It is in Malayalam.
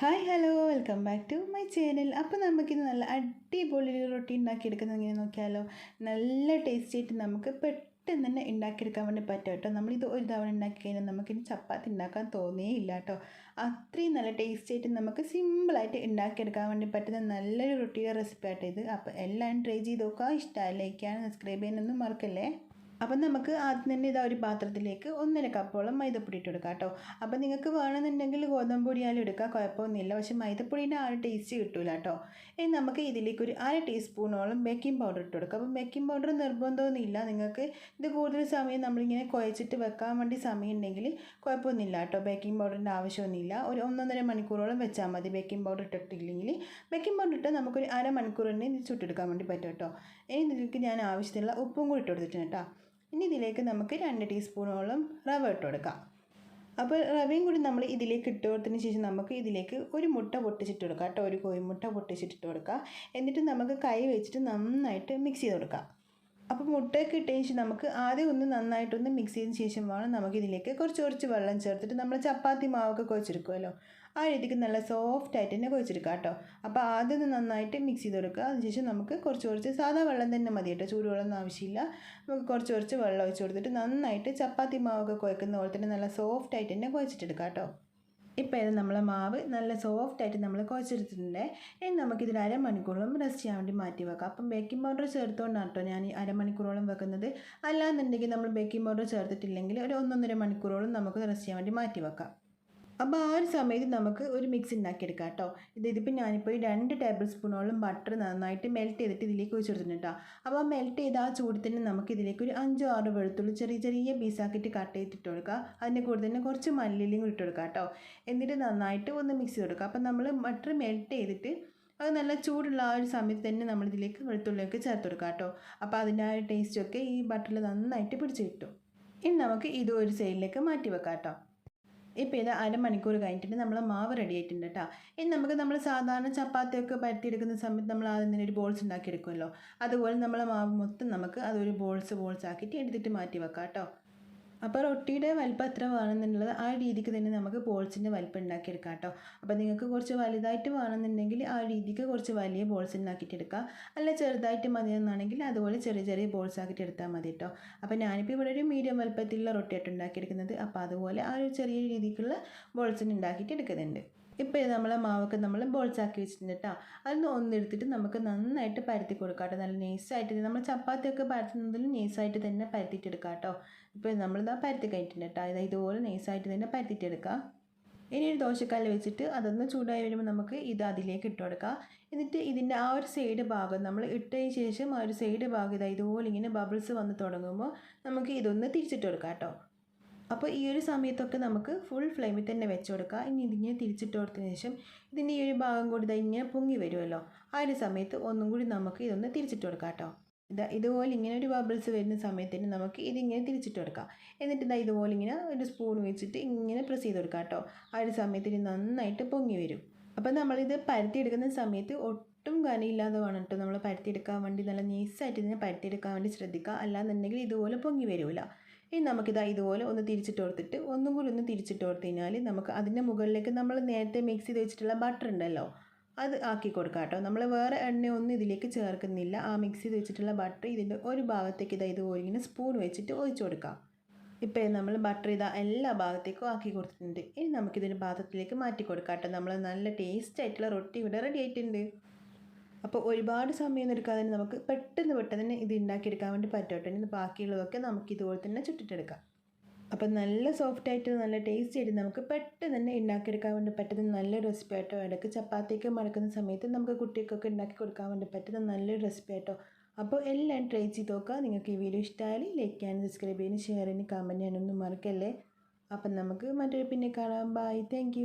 Hi hello welcome back to my channel അപ്പോൾ നമുക്കിന്ന് നല്ല അടിപൊളി റൊട്ടി ഉണ്ടാക്കിയെടുക്കുന്നത് എങ്ങനെ നോക്കിയാലോ? നല്ല ടേസ്റ്റി ആയിട്ട് നമുക്ക് പെട്ടെന്ന് തന്നെ ഉണ്ടാക്കിയെടുക്കാൻ വേണ്ടി പറ്റും കേട്ടോ. നമ്മളിത് ഒരു തവണ ഉണ്ടാക്കി കഴിഞ്ഞാൽ നമുക്കിനി ചപ്പാത്തി ഉണ്ടാക്കാൻ തോന്നിയേ ഇല്ല കേട്ടോ. അത്രയും നല്ല ടേസ്റ്റി ആയിട്ട് നമുക്ക് സിമ്പിളായിട്ട് ഉണ്ടാക്കിയെടുക്കാൻ വേണ്ടി പറ്റുന്ന നല്ലൊരു റൊട്ടിയുടെ റെസിപ്പി ആയിട്ട് ഇത്. അപ്പോൾ എല്ലാം ട്രൈ ചെയ്ത് നോക്കുക. ഇഷ്ടമായി ലൈക്കാണ് സബ്സ്ക്രൈബ് ചെയ്യാനൊന്നും മറക്കല്ലേ? അപ്പം നമുക്ക് ആദ്യം തന്നെ ഇതാ ഒരു പാത്രത്തിലേക്ക് ഒന്നര കപ്പോളം മൈദപ്പൊടി ഇട്ട് കൊടുക്കാം കേട്ടോ. അപ്പം നിങ്ങൾക്ക് വേണമെന്നുണ്ടെങ്കിൽ ഗോതമ്പ് പൊടിയാലും എടുക്കാം കുഴപ്പമൊന്നുമില്ല. പക്ഷെ മൈദപ്പൊടിന്റെ ആ ഒരു ടേസ്റ്റ് കിട്ടില്ല കേട്ടോ. ഇനി നമുക്ക് ഇതിലേക്ക് ഒരു അര ടീസ്പൂണോളം ബേക്കിംഗ് പൗഡർ ഇട്ട് കൊടുക്കാം. അപ്പം ബേക്കിംഗ് പൗഡർ നിർബന്ധമൊന്നുമില്ല. നിങ്ങൾക്ക് ഇത് കൂടുതൽ സമയം നമ്മളിങ്ങനെ കുഴച്ചിട്ട് വെക്കാൻ വേണ്ടി സമയം ഉണ്ടെങ്കിൽ കുഴപ്പമൊന്നുമില്ല കേട്ടോ. ബേക്കിംഗ് പൗഡറിന്റെ ആവശ്യമൊന്നുമില്ല. ഒരു ഒന്നൊന്നര മണിക്കൂറോളം വെച്ചാൽ മതി ബേക്കിംഗ് പൗഡർ ഇട്ടിട്ടില്ലെങ്കിൽ. ബേക്കിംഗ് പൗഡർ ഇട്ട് നമുക്കൊരു അര മണിക്കൂർ തന്നെ ഇത് ചുട്ടെടുക്കാൻ വേണ്ടി പറ്റും കേട്ടോ. ഇനി നിങ്ങൾക്ക് ഞാൻ ആവശ്യത്തിനുള്ള ഉപ്പും കൂടി ഇട്ട് കൊടുത്തിട്ടുണ്ട് കേട്ടോ. ഇനി ഇതിലേക്ക് നമുക്ക് രണ്ട് ടീസ്പൂണോളം റവ ഇട്ട് കൊടുക്കാം. അപ്പോൾ റവയും കൂടി നമ്മൾ ഇതിലേക്ക് ഇട്ട് കൊടുത്തതിന് ശേഷം നമുക്ക് ഇതിലേക്ക് ഒരു മുട്ട പൊട്ടിച്ചിട്ട് കൊടുക്കാം കേട്ടോ. ഒരു കോഴിമുട്ട പൊട്ടിച്ചിട്ട് കൊടുക്കുക എന്നിട്ട് നമുക്ക് കൈ വെച്ചിട്ട് നന്നായിട്ട് മിക്സ് ചെയ്ത് കൊടുക്കാം. അപ്പോൾ മുട്ടയൊക്കെ ഇട്ടതിന് ശേഷം നമുക്ക് ആദ്യം ഒന്ന് നന്നായിട്ടൊന്ന് മിക്സ് ചെയ്തതിന് ശേഷം വേണം നമുക്കിതിലേക്ക് കുറച്ച് കുറച്ച് വെള്ളം ചേർത്തിട്ട് നമ്മൾ ചപ്പാത്തി മാവൊക്കെ കുഴച്ചെടുക്കുമല്ലോ. ആ രീതിക്ക് നല്ല സോഫ്റ്റ് ആയിട്ട് തന്നെ കുഴച്ചെടുക്കുക കേട്ടോ. അപ്പോൾ ആദ്യം നന്നായിട്ട് മിക്സ് ചെയ്ത് കൊടുക്കുക. അതിനുശേഷം നമുക്ക് കുറച്ച് കുറച്ച് സാധാ വെള്ളം തന്നെ മതി കേട്ടോ. ചൂടുവെള്ളമൊന്നും ആവശ്യമില്ല. നമുക്ക് കുറച്ച് കുറച്ച് വെള്ളം ഒഴിച്ച് കൊടുത്തിട്ട് നന്നായിട്ട് ചപ്പാത്തി മാവൊക്കെ കുഴക്കുന്ന പോലെ തന്നെ നല്ല സോഫ്റ്റ് ആയിട്ട് തന്നെ കുഴച്ചിട്ടെടുക്കുക കേട്ടോ. ഇപ്പോൾ ഇത് നമ്മളെ മാവ് നല്ല സോഫ്റ്റ് ആയിട്ട് നമ്മൾ കുഴച്ചെടുത്തിട്ടുണ്ട്. ഇനി നമുക്കിതിൽ അരമണിക്കൂറോളം റെസ്റ്റ് ചെയ്യാൻ വേണ്ടി മാറ്റി വെക്കാം. അപ്പം ബേക്കിംഗ് പൗഡർ ചേർത്തുകൊണ്ടാണ് കേട്ടോ ഞാൻ ഈ അരമണിക്കൂറോളം വെക്കുന്നത്. അല്ലാന്നുണ്ടെങ്കിൽ നമ്മൾ ബേക്കിംഗ് പൗഡർ ചേർത്തിട്ടില്ലെങ്കിൽ ഒരു ഒന്നൊന്നര മണിക്കൂറോളം നമുക്ക് റെസ്റ്റ് ചെയ്യാൻ വേണ്ടി മാറ്റി വെക്കാം. അപ്പോൾ ആ ഒരു സമയത്ത് നമുക്ക് ഒരു മിക്സ് ഉണ്ടാക്കിയെടുക്കാം കേട്ടോ ഇത് ഇതിപ്പോൾ ഞാനിപ്പോൾ ഈ രണ്ട് ടേബിൾ സ്പൂണോളം ബട്ടർ നന്നായിട്ട് മെൽറ്റ് ചെയ്തിട്ട് ഇതിലേക്ക് ഒഴിച്ചു കൊടുത്തിട്ടുണ്ട് അപ്പോൾ ആ മെൽറ്റ് ചെയ്ത ആ ചൂട് തന്നെ നമുക്ക് ഇതിലേക്ക് ഒരു അഞ്ചോ ആറ് വെളുത്തുള്ളി ചെറിയ ചെറിയ പീസാക്കിയിട്ട് കട്ട് ചെയ്തിട്ട് കൊടുക്കുക അതിന്റെ കൂടെ തന്നെ കുറച്ച് മല്ലിയിലും കൂടി ഇട്ട് കൊടുക്കുക കേട്ടോ എന്നിട്ട് നന്നായിട്ട് ഒന്ന് മിക്സ് ചെയ്ത് കൊടുക്കുക അപ്പോൾ നമ്മൾ ബട്ടർ മെൽറ്റ് ചെയ്തിട്ട് അത് നല്ല ചൂടുള്ള ആ ഒരു സമയത്ത് തന്നെ നമ്മളിതിലേക്ക് വെളുത്തുള്ളിയൊക്കെ ചേർത്ത് കൊടുക്കുക കേട്ടോ അപ്പോൾ അതിന്റെ ആ ഒരു ടേസ്റ്റൊക്കെ ഈ ബട്ടറിൽ നന്നായിട്ട് പിടിച്ച് കിട്ടും. ഇനി നമുക്ക് ഇത് ഒരു സൈഡിലേക്ക് മാറ്റി വെക്കാം കേട്ടോ ഇപ്പോൾ ഇത് അരമണിക്കൂർ കഴിഞ്ഞിട്ട് നമ്മൾ മാവ് റെഡി ആയിട്ടുണ്ട് കേട്ടോ ഇനി നമുക്ക് നമ്മൾ സാധാരണ ചപ്പാത്തിയൊക്കെ പരത്തിയെടുക്കുന്ന സമയത്ത് നമ്മൾ ആദ്യം തന്നെ ഒരു ബോൾസ് ഉണ്ടാക്കിയെടുക്കുമല്ലോ. അതുപോലെ നമ്മൾ മാവ് മൊത്തം നമുക്ക് അതൊരു ബോൾസ് ബോൾസ് ആക്കിയിട്ട് എടുത്തിട്ട് മാറ്റി വെക്കാം കേട്ടോ അപ്പോൾ റൊട്ടിയുടെ വലിപ്പം എത്ര വേണമെന്നുള്ളത് ആ രീതിക്ക് തന്നെ നമുക്ക് ബോൾസിന്റെ വലിപ്പം ഉണ്ടാക്കിയെടുക്കാം കേട്ടോ. അപ്പോൾ നിങ്ങൾക്ക് കുറച്ച് വലുതായിട്ട് വേണമെന്നുണ്ടെങ്കിൽ ആ രീതിക്ക് കുറച്ച് വലിയ ബോൾസ് ഉണ്ടാക്കിയിട്ട് എടുക്കുക അല്ല ചെറുതായിട്ട് മതി എന്നാണെങ്കിൽ അതുപോലെ ചെറിയ ചെറിയ ബോൾസ് ആക്കിയിട്ട് എടുത്താൽ മതി കേട്ടോ. അപ്പോൾ ഞാനിപ്പോൾ ഇവിടെ ഒരു മീഡിയം വലിപ്പത്തിലുള്ള റൊട്ടിയായിട്ട് ഉണ്ടാക്കിയെടുക്കുന്നത്. അപ്പോൾ അതുപോലെ ആ ഒരു ചെറിയ രീതിക്കുള്ള ബോൾസിന് ഉണ്ടാക്കിയിട്ട് എടുക്കുന്നുണ്ട്. ഇപ്പോൾ ഇത് നമ്മളെ മാവൊക്കെ നമ്മൾ ബോൾസാക്കി വെച്ചിട്ടുണ്ട് കേട്ടോ അതിന് ഒന്നെടുത്തിട്ട് നമുക്ക് നന്നായിട്ട് പരത്തി കൊടുക്കാം കേട്ടോ നല്ല നൈസായിട്ട് നമ്മൾ ചപ്പാത്തിയൊക്കെ പരത്തുന്നതിൽ നൈസായിട്ട് തന്നെ പരത്തിയിട്ടെടുക്കാം കേട്ടോ ഇപ്പോൾ നമ്മൾ നമ്മളിതാ പരത്തി കഴിഞ്ഞിട്ടുണ്ട് കേട്ടോ ഇത് ഇതുപോലെ നൈസായിട്ട് തന്നെ പരത്തിയിട്ടെടുക്കാം. ഇനി ഒരു ദോശക്കല്ല് വെച്ചിട്ട് അതൊന്ന് ചൂടായി വരുമ്പോൾ നമുക്ക് ഇത് അതിലേക്ക് ഇട്ട് എന്നിട്ട് ഇതിന്റെ ആ ഒരു സൈഡ് ഭാഗം നമ്മൾ ഇട്ടതിന് ശേഷം ആ ഒരു സൈഡ് ഭാഗം ഇതാ ഇതുപോലെ ഇങ്ങനെ ബബിൾസ് വന്ന് തുടങ്ങുമ്പോൾ നമുക്ക് ഇതൊന്ന് തിരിച്ചിട്ട് കൊടുക്കാം കേട്ടോ അപ്പോൾ ഈ ഒരു സമയത്തൊക്കെ നമുക്ക് ഫുൾ ഫ്ലെയിമിൽ തന്നെ വെച്ച് കൊടുക്കുക. ഇനി ഇതിങ്ങനെ തിരിച്ചിട്ട് കൊടുത്തതിന് ശേഷം ഇതിന്റെ ഈ ഒരു ഭാഗം കൂടി ഇതാ ഇങ്ങനെ പൊങ്ങി വരുമല്ലോ. ആ ഒരു സമയത്ത് ഒന്നും കൂടി നമുക്ക് ഇതൊന്ന് തിരിച്ചിട്ട് കൊടുക്കാം കേട്ടോ. ഇതാ ഇതുപോലെ ഇങ്ങനെ ഒരു ബബിൾസ് വരുന്ന സമയത്തിന് നമുക്ക് ഇതിങ്ങനെ തിരിച്ചിട്ട് കൊടുക്കാം. എന്നിട്ട് ഇതാ ഇതുപോലെ ഇങ്ങനെ ഒരു സ്പൂൺ വെച്ചിട്ട് ഇങ്ങനെ പ്രസ് ചെയ്ത് കൊടുക്കാം കേട്ടോ. ആ ഒരു സമയത്തിന് നന്നായിട്ട് പൊങ്ങി വരും. അപ്പോൾ നമ്മളിത് പരത്തിയെടുക്കുന്ന സമയത്ത് ഒട്ടും കനയില്ലാതെ വേണം കേട്ടോ നമ്മൾ പരത്തിയെടുക്കാൻ വേണ്ടി നല്ല നൈസായിട്ട് ഇതിനെ പരത്തിയെടുക്കാൻ വേണ്ടി ശ്രദ്ധിക്കുക. അല്ലാന്നുണ്ടെങ്കിൽ ഇതുപോലെ പൊങ്ങി വരില്ല ഇനി നമുക്കിതാ ഇതുപോലെ ഒന്ന് തിരിച്ചിട്ട് കൊടുത്തിട്ട് ഒന്നും കൂടി ഒന്ന് തിരിച്ചിട്ട് കൊടുത്തു കഴിഞ്ഞാൽ നമുക്ക് അതിന്റെ മുകളിലേക്ക് നമ്മൾ നേരത്തെ മിക്സ് ചെയ്ത് വെച്ചിട്ടുള്ള ബട്ടർ ഉണ്ടല്ലോ അത് ആക്കി കൊടുക്കാം കേട്ടോ. നമ്മൾ വേറെ എണ്ണയൊന്നും ഇതിലേക്ക് ചേർക്കുന്നില്ല. ആ മിക്സ് ചെയ്ത് വെച്ചിട്ടുള്ള ബട്ടർ ഇതിന്റെ ഒരു ഭാഗത്തേക്ക് ഇതാ ഇതുപോലെ ഇങ്ങനെ സ്പൂൺ വെച്ചിട്ട് ഒഴിച്ചു കൊടുക്കാം. ഇപ്പോൾ നമ്മൾ ബട്ടർ ഇതാ എല്ലാ ഭാഗത്തേക്കും ആക്കി കൊടുത്തിട്ടുണ്ട്. ഇനി നമുക്കിതിന്റെ പാത്രത്തിലേക്ക് മാറ്റി കൊടുക്കാം കേട്ടോ. നമ്മൾ നല്ല ടേസ്റ്റ് ആയിട്ടുള്ള റൊട്ടി ഇവിടെ റെഡി ആയിട്ടുണ്ട്. അപ്പോൾ ഒരുപാട് സമയം എടുക്കാതെ തന്നെ നമുക്ക് പെട്ടെന്ന് പെട്ടെന്ന് തന്നെ ഇത് ഉണ്ടാക്കിയെടുക്കാൻ വേണ്ടി പറ്റട്ടെ. ഇനി ബാക്കിയുള്ളതൊക്കെ നമുക്ക് ഇതുപോലെ തന്നെ ചുറ്റിട്ടെടുക്കാം. അപ്പോൾ നല്ല സോഫ്റ്റ് ആയിട്ട് നല്ല ടേസ്റ്റി ആയിട്ട് നമുക്ക് പെട്ടെന്ന് തന്നെ ഉണ്ടാക്കിയെടുക്കാൻ വേണ്ടി പറ്റുന്ന നല്ല റെസിപ്പി ആയിട്ടോ ഇടയ്ക്ക് ചപ്പാത്തിയൊക്കെ മടക്കുന്ന സമയത്ത് നമുക്ക് കുട്ടികൾക്കൊക്കെ ഉണ്ടാക്കി കൊടുക്കാൻ വേണ്ടി പറ്റുന്ന നല്ലൊരു റെസിപ്പി ആയിട്ടോ അപ്പോൾ എല്ലാം ട്രൈ ചെയ്ത് നോക്കുക. നിങ്ങൾക്ക് ഈ വീഡിയോ ഇഷ്ടമായാൽ ലൈക്ക് ചെയ്യാനും സബ്സ്ക്രൈബ് ചെയ്യാനും ഷെയർ ചെയ്യാനും കമന്റ് ചെയ്യാനൊന്നും മറക്കല്ലേ. അപ്പം നമുക്ക് മറ്റൊരു പിന്നെ കാണാം. Bye thank